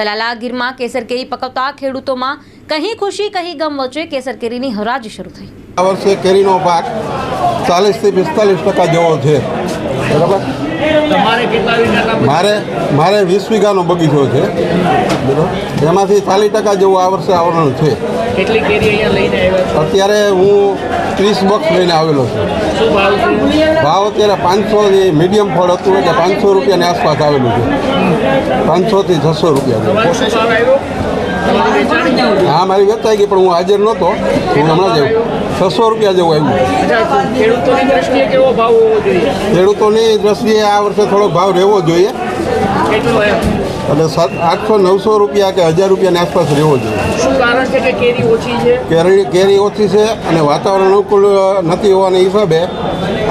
તલાલા ગીરમાં કેસર કેરી પકવતા ખેડૂતોમાં કહી ખુશી કહી ગમ વચ્ચે કેસર કેરીની હરાજી શરૂ થઈ. આ વર્ષે કેરીનો પાક ચાલીસથી પિસ્તાલીસ ટકા જેવો છે. બરાબર? મારે મારે વીસ વીઘાનો બગીચો છે. બરાબર? એમાંથી ચાલીસ ટકા જેવું આ વર્ષે આવરણ છે. અત્યારે હું ત્રીસ બોક્સ લઈને આવેલો છું. ભાવ ભાવ અત્યારે પાંચસો મીડિયમ ફળ હતું એટલે પાંચસો રૂપિયાની આસપાસ આવેલું છે. પાંચસોથી છસો રૂપિયા હા મારી વેચાઈ ગઈ પણ હું હાજર નહોતો. હું હમણાં જ છસો રૂપિયા જેવું આવ્યું. ખેડૂતોની દ્રષ્ટિએ આ વર્ષે થોડો ભાવ રહેવો જોઈએ. એટલે સાત આઠસો નવસો રૂપિયા કે હજાર રૂપિયાની આસપાસ રહેવો જોઈએ. કેરી કેરી ઓછી છે અને વાતાવરણ અનુકૂળ નથી હોવાના હિસાબે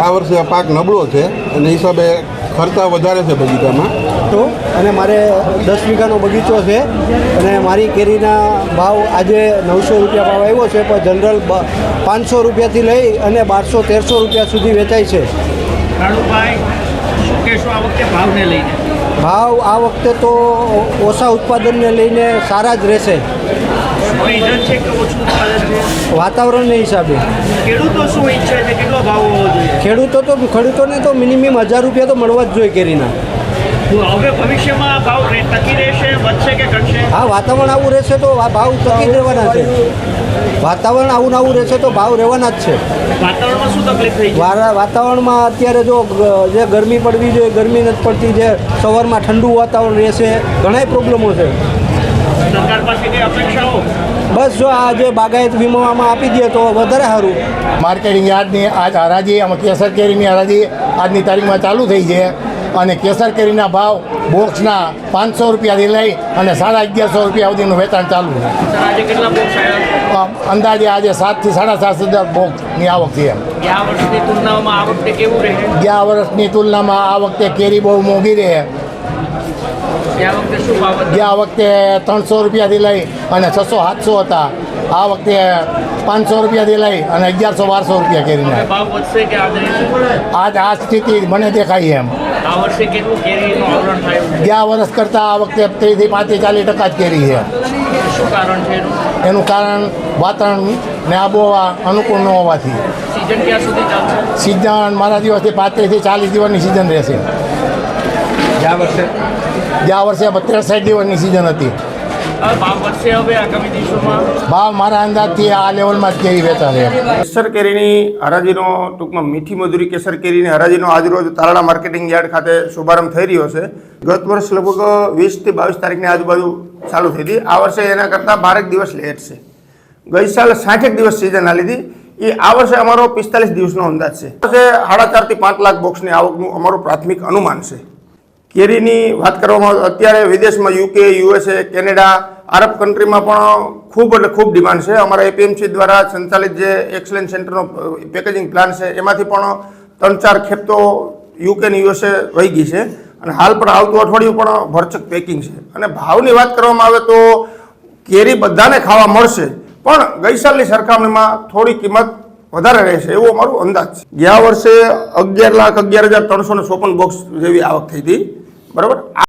આ વર્ષે પાક નબળો છે. અને હિસાબે ખર્ચા વધારે છે બગીચામાં. તો અને મારે દસ વીઘાનો બગીચો છે અને મારી કેરીના ભાવ આજે નવસો રૂપિયા ભાવ આવ્યો છે પણ જનરલ પાંચસો રૂપિયાથી લઈ અને બારસો તેરસો રૂપિયા સુધી વેચાય છે. ભાવ આ વખતે તો ઓછા ઉત્પાદનને લઈને સારા જ રહેશે. વાતાવરણને હિસાબે. ખેડૂતો શું ઈચ્છે છે? કેટલો ભાવ હોવો જોઈએ? ખેડૂતો તો ખેડૂતોને તો મિનિમમ હજાર રૂપિયા તો મળવા જ જોઈએ કેરીના. હવે ભવિષ્યમાં આ ભાવ ટકી રહેશે વધશે કે ઘટશે? હા વાતાવરણ આવું રહેશે તો ભાવ ટકી જ રહેવાના છે. વાતાવરણ આવું ને આવું રહેશે તો ભાવ રહેવાના જ છે. વાતાવરણમાં શું તકલીફ થઈ વારા વાતાવરણમાં અત્યારે જો જે ગરમી પડવી જોઈએ ગરમી નથી પડતી જે સવારમાં ઠંડુ વાતાવરણ રહેશે ઘણાય પ્રોબ્લેમો છે. સરકાર પાસે અપેક્ષાઓ? બસ જો આ જે બાગાયત વીમામાં આપી દે તો વધારે સારું. માર્કેટિંગ યાર્ડની આજ હરાજી આમાં કેસર કેરીની હરાજી આજની તારીખમાં ચાલુ થઈ છે. અને કેસર કેરીના ભાવ બોક્સના પાંચસો રૂપિયાથી લઈ અને સાડા અગિયારસો રૂપિયા સુધીનું વેચાણ ચાલુ અંદાજે આજે સાતથી સાડા સાત હજાર બોક્સની આવક છે ગયા વર્ષની તુલનામાં આ વખતે કેરી બહુ મોંઘી રહે. ગયા વખતે ત્રણસો રૂપિયાથી લઈ અને છસો સાતસો હતા. આ વખતે પાંચસો રૂપિયાથી લઈ અને અગિયારસો બારસો રૂપિયા કેરીના. આજ આ સ્થિતિ મને દેખાય એમ. આ વર્ષે કેટલું કેરીનું આવરણ થાય? ગયા વર્ષ કરતાં આ વખતે ત્રીસથી પાંત્રીસ ચાલીસ ટકા જ કેરી છે. શું કારણ છે એનું? કારણ વાતાવરણ ને આબોહવા અનુકૂળ ન હોવાથી. સિઝન મારા દિવસથી પાંત્રીસથી ચાલીસ દિવસની સિઝન રહેશે. ગયા વર્ષે? ગયા વર્ષે ત્રેસાઠ સાઠ દિવસની સિઝન હતી. ભાવ મારા અંદાજથી આ લેવલમાં જ કેરી વેચાશે કેસર કેરીની હરાજીનો ટૂંકમાં મીઠી મધુરી કેસર કેરીની હરાજીનો આજરોજ તારાળા માર્કેટિંગ યાર્ડ ખાતે શુભારંભ થઈ રહ્યો છે. ગત વર્ષ લગભગ વીસથી બાવીસ તારીખની આજુબાજુ ચાલુ થઈ હતી. આ વર્ષે એના કરતાં બારેક દિવસ લેટ છે. ગઈ સાલ સાઠેક દિવસ સિઝન આ હતી એ આ વર્ષે અમારો પિસ્તાલીસ દિવસનો અંદાજ છે. સાડા ચારથી પાંચ લાખ બોક્સની આવકનું અમારું પ્રાથમિક અનુમાન છે. કેરીની વાત કરવામાં અત્યારે વિદેશમાં યુકે યુએસએ કેનેડા આરબ કન્ટ્રીમાં પણ ખૂબ એટલે ખૂબ ડિમાન્ડ છે. અમારા એપીએમસી દ્વારા સંચાલિત જે એક્સલેન્સ સેન્ટરનો પેકેજિંગ પ્લાન છે, એમાંથી પણ ત્રણ ચાર ખેપ તો યુકે ને યુએસએ વહી ગઈ છે. અને હાલ પણ આવતું અઠવાડિયું પણ ભરચક પેકિંગ છે. અને ભાવની વાત કરવામાં આવે તો કેરી બધાને ખાવા મળશે, પણ ગઈ સાલની સરખામણીમાં થોડી કિંમત વધારે રહેશે એવો અમારો અંદાજ છે. ગયા વર્ષે અગિયાર લાખ અગિયાર હજાર ત્રણસો ને ચોપન બોક્સ જેવી આવક થઈ હતી. બરાબર?